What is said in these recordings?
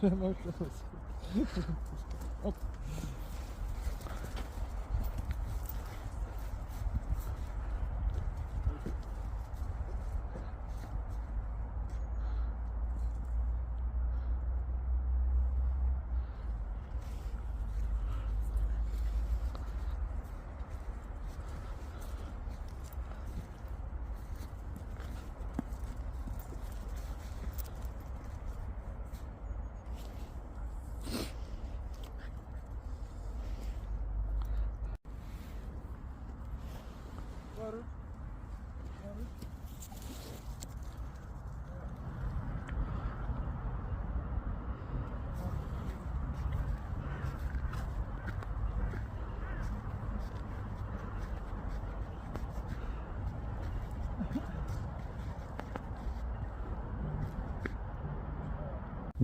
Şuraya bak. Hop.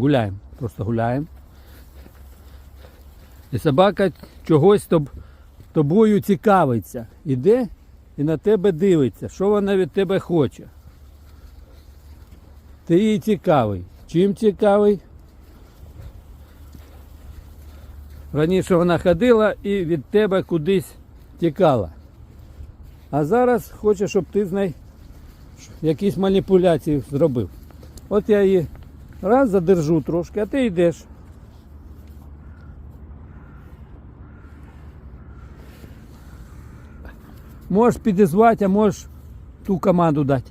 Гуляємо, просто гуляємо. І собака чогось тоб- тобою цікавиться. Іде і на тебе дивиться, що вона від тебе хоче. Ти їй цікавий. Чим цікавий? Раніше вона ходила і від тебе кудись тікала. А зараз хоче, щоб ти з нею якісь маніпуляції зробив. От я її раз задержу трошки, а ти йдеш. Можеш підізвати, а можеш ту команду дати.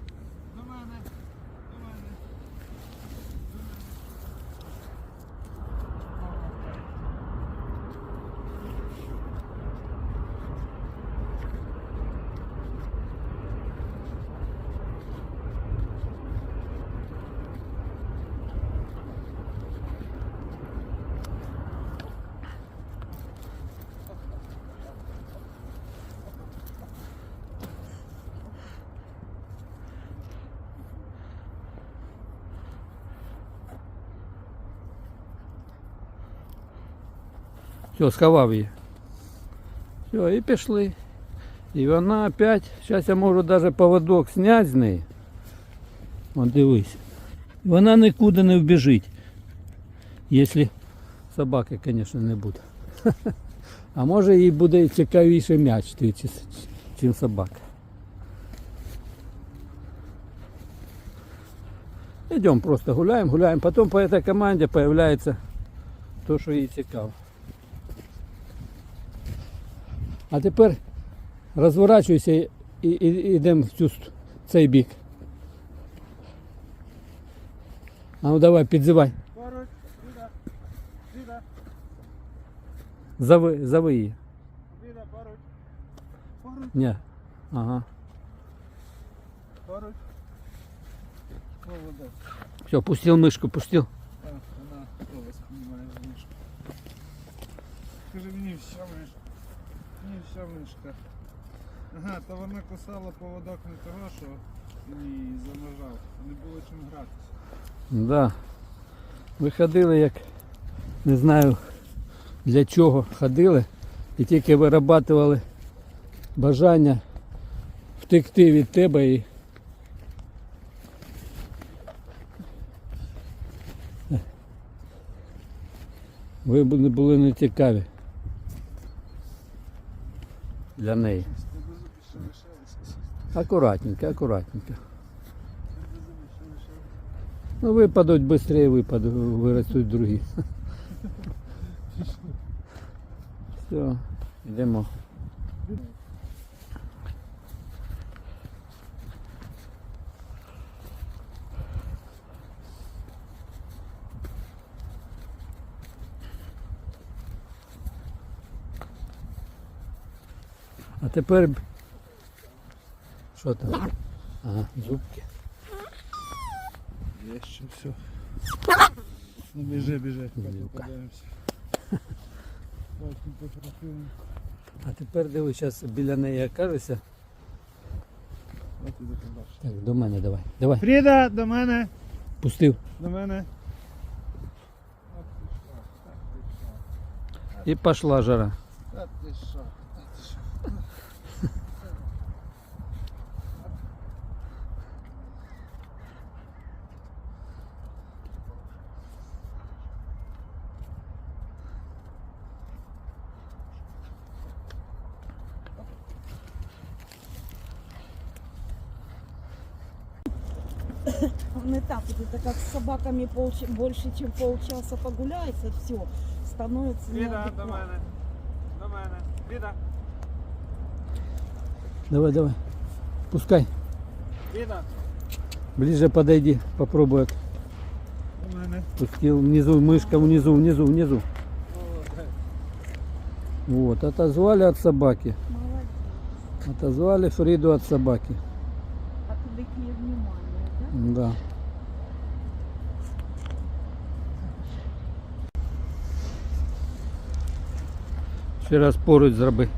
Все, сховав її. Все, і пішли. І вона опять, зараз я можу навіть поводок зняти з неї. От дивись. Вона нікуди не вбіжить. Якщо собаки, звісно, не буде. А може їй буде цікавіше м'яч, ти, чи- чим собака. Идем просто гуляем, гуляем. Потом по этой команде появляется то, що їй цікаво. А тепер розворачуйся і, йдемо в цю, цей бік. А ну давай, підзивай. Зови, зови її. Ні. Ага. Все, пустил мишку, пустил. Скажи мені все мишка. Мені все мишка. Ага, то вона кусала поводок не того, що її заможав. Не було чим гратися. Да. Ви ходили як не знаю для чого ходили і тільки вирабатували бажання втекти від тебе і. Ви були не цікаві для неї. Акуратненько, акуратненько. Ну випадуть швидше, випадуть, виростуть другі. Все, йдемо. А тепер. Що там? Ага, зубки. Є ще все. Ну біжи, біжи, подивимося. А тепер дивись, зараз біля неї окажешся. Так, до мене давай. Давай, Фріда, до мене. пустив. До мене. І пішла жара. Та ти що? Он и так, это как с собаками полч... больше, чем полчаса погуляется, все, становится Беда, до мене. До мене. Беда. Давай, давай. Пускай. Ближе подойди. Попробуй. Пустил внизу, мышка внизу, внизу, внизу. Вот, отозвали от собаки. Отозвали Фриду от собаки. Отвлекли внимание, да? Да. Ще раз поруч зроби.